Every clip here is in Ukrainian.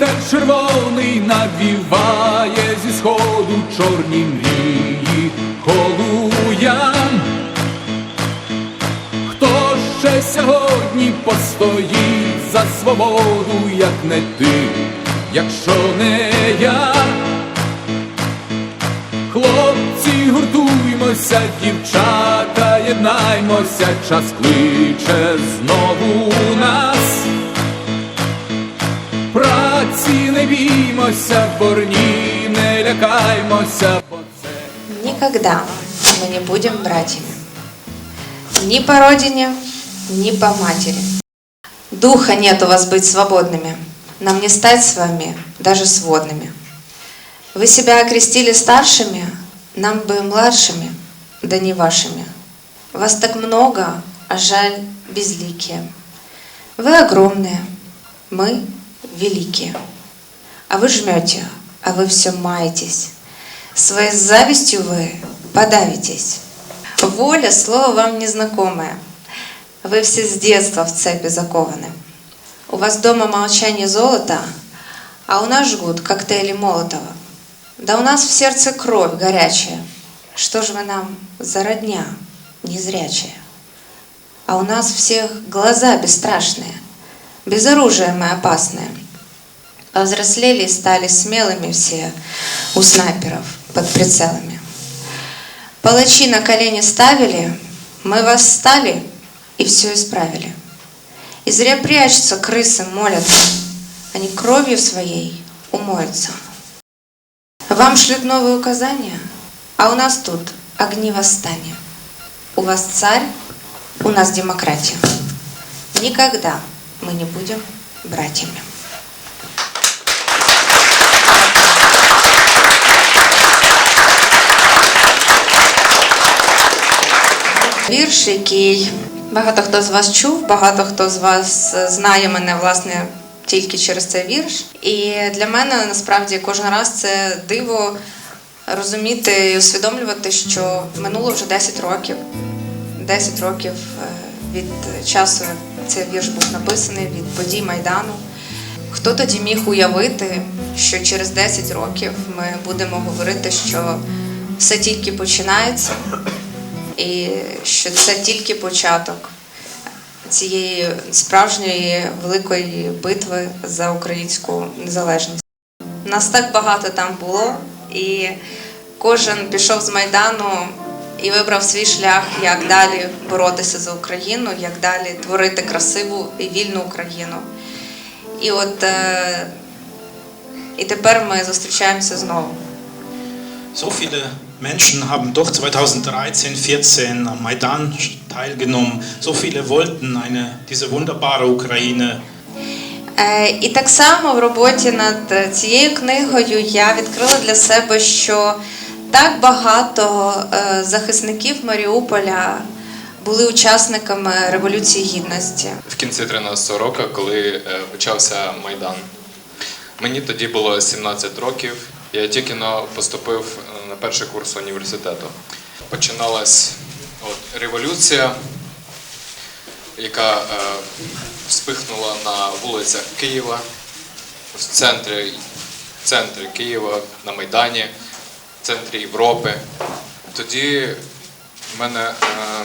Вітер червоний навіває зі сходу чорні мрії холуян. Хто ще сьогодні постоїть за свободу, як не ти, якщо не я? Хлопці, гуртуймося, дівчата, єднаймося, час кличе знову нас. Праці не біймося, борні, не лякаймося, бо це Никогда мы не будем братьями. Ни по родине, ни по матери. Духа нет у вас быть свободными. Нам не стать с вами даже сводными. Вы себя окрестили старшими, нам бы младшими, да не вашими. Вас так много, а жаль безликие. Вы огромные, мы великие. А вы жмете, а вы все маетесь. Своей завистью вы подавитесь. Воля – слово вам незнакомое. Вы все с детства в цепи закованы. У вас дома молчание золота, а у нас жгут коктейли Молотова. Да у нас в сердце кровь горячая. Что ж вы нам за родня незрячая? А у нас всех глаза бесстрашные, без оружия мы опасные. Повзрослели и стали смелыми все у снайперов под прицелами. Палачи на колени ставили, мы восстали и все исправили. И зря прячутся крысы, молятся, они кровью своей умоются. Вам шлют новые указания, а у нас тут огни восстания. У вас царь, у нас демократия. Никогда мы не будем братьями. Вірш, який багато хто з вас чув, багато хто з вас знає мене власне тільки через цей вірш. І для мене насправді кожен раз це диво розуміти і усвідомлювати, що минуло вже 10 років. 10 років е, від часу, як цей вірш був написаний, від подій Майдану. Хто тоді міг уявити, що через 10 років ми будемо говорити, що все тільки починається, і що це тільки початок цієї справжньої великої битви за українську незалежність. Нас так багато там було, і кожен пішов з Майдану і вибрав свій шлях, як далі боротися за Україну, як далі творити красиву і вільну Україну. І от е, і тепер ми зустрічаємося знову. So viele Menschen haben doch 2013-14 am Maidan teilgenommen. So viele wollten eine, diese wunderbare Ukraine. Е, І так само в роботі над е, цією книгою я відкрила для себе, що так багато е, захисників Маріуполя були учасниками Революції Гідності. в кінці 13-го року, коли почався Майдан. Мені тоді було 17 років. Я тільки поступив перший курс університету. Починалась революція, яка е, вспихнула на вулицях Києва, в центрі, в центрі Києва, на Майдані, в центрі Європи. Тоді в мене е,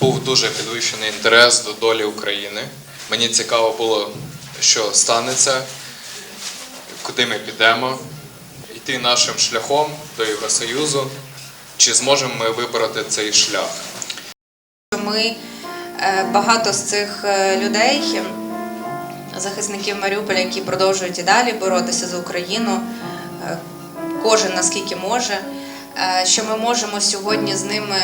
був дуже підвищений інтерес до долі України. Мені цікаво було, що станеться, куди ми підемо, йти нашим шляхом до Євросоюзу. Чи зможемо ми вибрати цей шлях? Ми е, багато з цих е, людей, захисників Маріуполя, які продовжують і далі боротися за Україну, е, кожен наскільки може, що ми можемо сьогодні з ними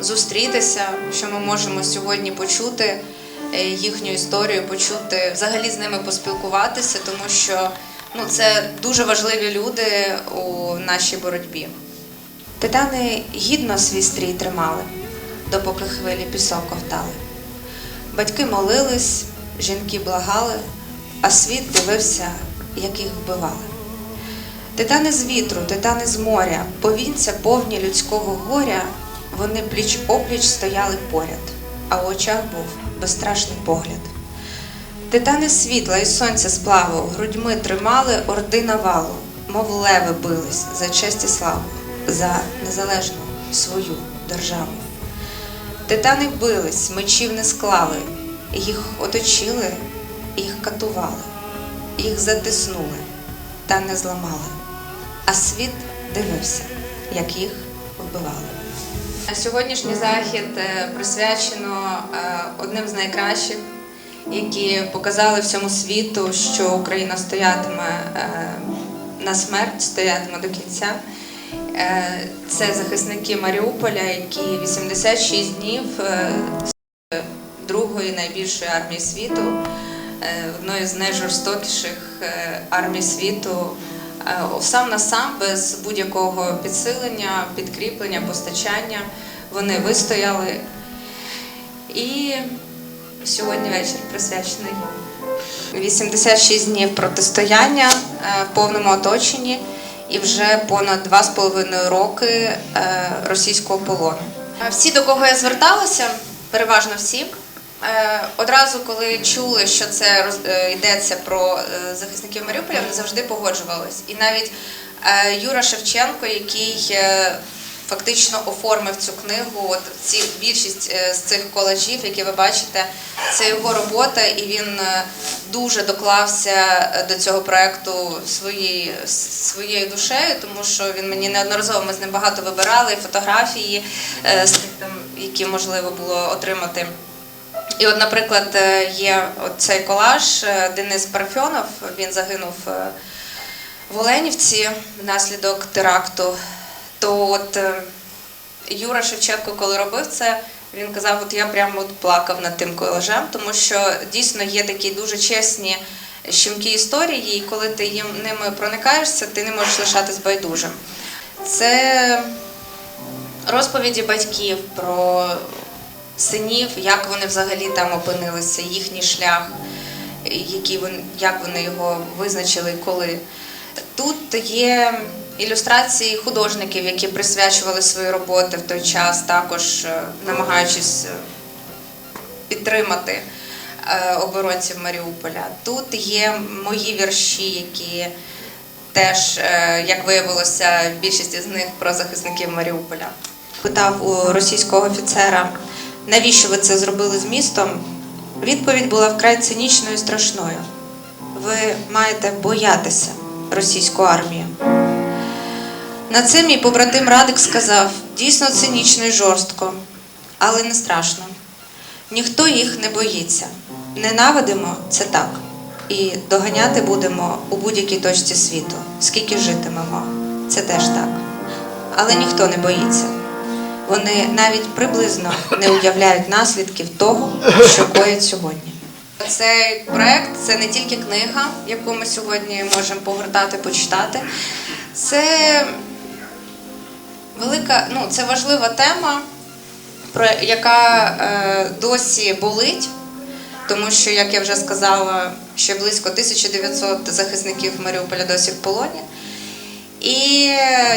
зустрітися, що ми можемо сьогодні почути їхню історію, почути, взагалі з ними поспілкуватися, тому що ну, це дуже важливі люди у нашій боротьбі. Титани гідно свій стрій тримали, допоки хвилі пісок ковтали. Батьки молились, жінки благали, а світ дивився, як їх вбивали. Титани з вітру, титани з моря, повінця повні людського горя, вони пліч опліч стояли поряд, а в очах був безстрашний погляд. Титани світла і сонця сплаву грудьми тримали орди навалу, мов леви бились за честь і славу, за незалежну свою державу. Титани бились, мечів не склали, їх оточили, їх катували, їх затиснули та не зламали. А світ дивився, як їх вбивали. Сьогоднішній захід е, присвячено е, одним з найкращих, які показали всьому світу, що Україна стоятиме е, на смерть, стоятиме до кінця. Е, Це захисники Маріуполя, які 86 днів е, з другої найбільшої армії світу, одної з найжорстокіших армій світу, сам на сам, без будь-якого підсилення, підкріплення, постачання. Вони вистояли. І сьогодні вечір присвячений їм. 86 днів протистояння е, в повному оточенні і вже понад 2,5 роки е, російського полону. Е, Всі, до кого я зверталася, переважно всі, одразу коли чули, що це йдеться про захисників Маріуполя, вони завжди погоджувались. І навіть Юра Шевченко, який фактично оформив цю книгу. От ці більшість е, з цих колажів, які ви бачите, це його робота, і він е, дуже доклався е, до цього проекту своєю своєю душею, тому що він мені неодноразово ми з ним багато вибирали фотографії, які можливо було отримати. І от, наприклад, є цей колаж Денис Парфьонов, він загинув в Оленівці внаслідок теракту. То от е, Юра Шевченко, коли робив це, він казав, от я прямо от плакав над тим колажем, тому що дійсно є такі дуже чесні щемкі історії, і коли ти їм ними проникаєшся, ти не можеш лишатись байдужим. Це розповіді батьків про синів, як вони взагалі там опинилися, їхній шлях, які вони, як вони його визначили коли. Тут є ілюстрації художників, які присвячували свої роботи в той час, також е, намагаючись е, підтримати е, оборонців Маріуполя. Тут є мої вірші, які теж, як виявилося, більшість з них про захисників Маріуполя. Питав у російського офіцера, навіщо ви це зробили з містом? Відповідь була вкрай цинічною і страшною. Ви маєте боятися російську армію. На це мій побратим Радик сказав дійсно цинічно і жорстко, але не страшно. Ніхто їх не боїться. Ненавидимо це так. І доганяти будемо у будь-якій точці світу, скільки житимемо. Це теж так. Але ніхто не боїться. Вони навіть приблизно не уявляють наслідків того, що коять сьогодні. Цей проект це не тільки книга, яку ми сьогодні можемо погортати, почитати. Це велика, ну це важлива тема, про яка е, досі болить, тому що, як я вже сказала, ще близько 1900 захисників Маріуполя досі в полоні. І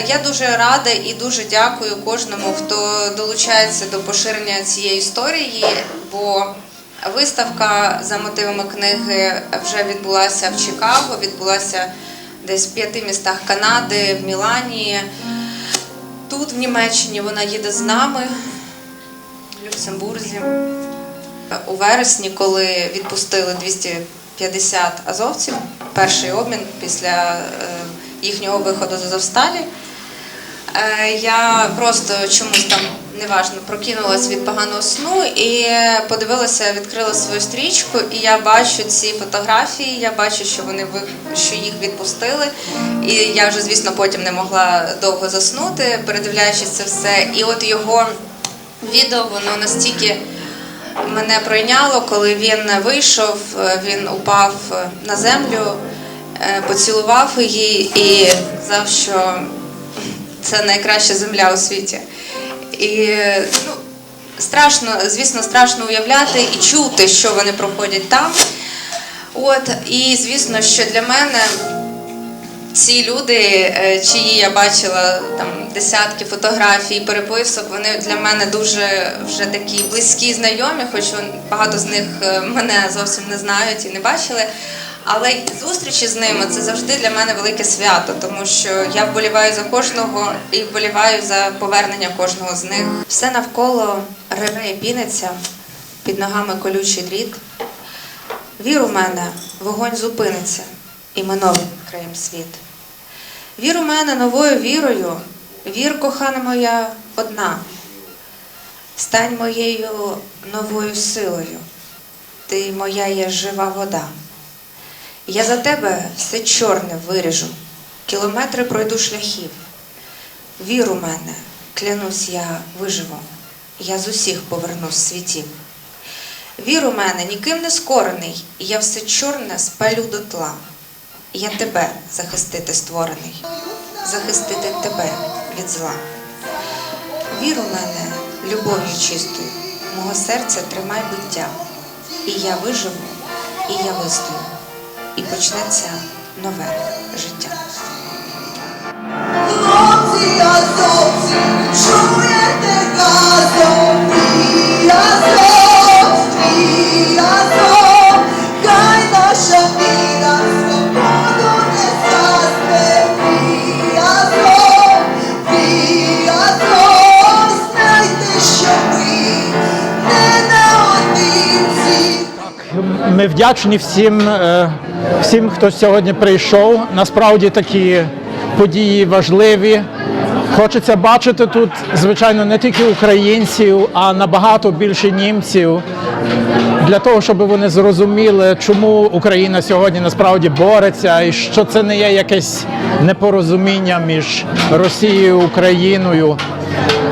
я дуже рада і дуже дякую кожному, хто долучається до поширення цієї історії, бо виставка за мотивами книги вже відбулася в Чикаго, відбулася десь в п'яти містах Канади, в Мілані. Тут, в Німеччині, вона їде з нами, в Люксембурзі. У вересні, коли відпустили 250 азовців, перший обмін після е, їхнього виходу з Азовсталі, е, я просто чомусь там неважно прокинулась від поганого сну і подивилася, відкрила свою стрічку, і я бачу ці фотографії. Я бачу, що вони що їх відпустили. І я вже, звісно, потім не могла довго заснути, передивляючись це все. І от його відео воно настільки мене пройняло, коли він вийшов, він упав на землю, е, поцілував її і сказав, що це найкраща земля у світі. І ну, страшно, звісно, страшно уявляти і чути, що вони проходять там. От, і звісно, що для мене ці люди, е, чиї я бачила там десятки фотографій, переписок, вони для мене дуже вже такі близькі знайомі, хоч багато з них е, мене зовсім не знають і не бачили. Але зустрічі з ними це завжди для мене велике свято, тому що я вболіваю за кожного і вболіваю за повернення кожного з них. Все навколо реве і піниться, під ногами колючий дріт. Вір у мене, вогонь зупиниться, і ми новим відкриєм світ. Вір у мене новою вірою, вір, кохана моя, одна. Стань моєю новою силою, ти моя є жива вода. Я за тебе все чорне виріжу, кілометри пройду шляхів. Вір у мене, клянусь, я виживу, я з усіх повернусь світів. Вір у мене ніким не скорений, я все чорне спалю дотла. Я тебе захистити створений, захистити тебе від зла. Вір у мене любов'ю чистою, мого серця тримай буття. І я виживу, і я вистою, і почнеться нове життя. Хлопці, азовці, чуєте газом, вдячні всім, е, всім, хто сьогодні прийшов. Насправді такі події важливі. Хочеться бачити тут, звичайно, не тільки українців, а набагато більше німців. Для того, щоб вони зрозуміли, чому Україна сьогодні насправді бореться, і що це не є якесь непорозуміння між Росією і Україною,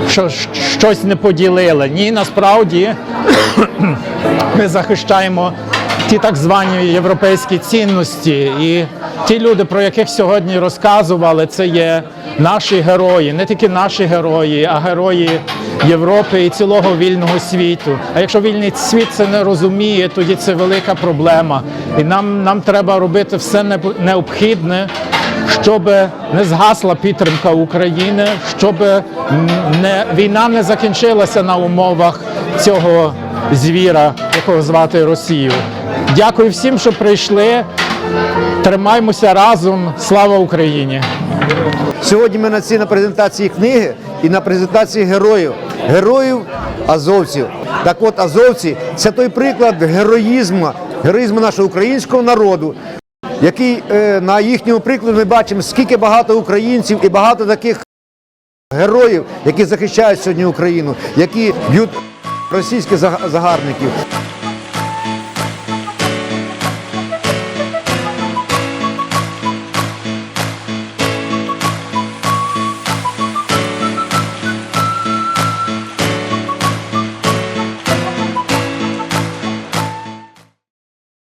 що щось не поділили. Ні, насправді ми захищаємо ті так звані європейські цінності. І ті люди, про яких сьогодні розказували, це є наші герої, не тільки наші герої, а герої Європи і цілого вільного світу. А якщо вільний світ це не розуміє, тоді це велика проблема. І нам, нам треба робити все необхідне. Щоб не згасла підтримка України, щоб не, війна не закінчилася на умовах цього звіра, якого звати Росію. Дякую всім, що прийшли. Тримаймося разом. Слава Україні! Сьогодні ми на цій на презентації книги і на презентації героїв, героїв азовців. Так от азовці це той приклад героїзму, героїзму нашого українського народу, який е, на їхньому прикладі ми бачимо, скільки багато українців і багато таких героїв, які захищають сьогодні Україну, які б'ють російських заг- загарбників.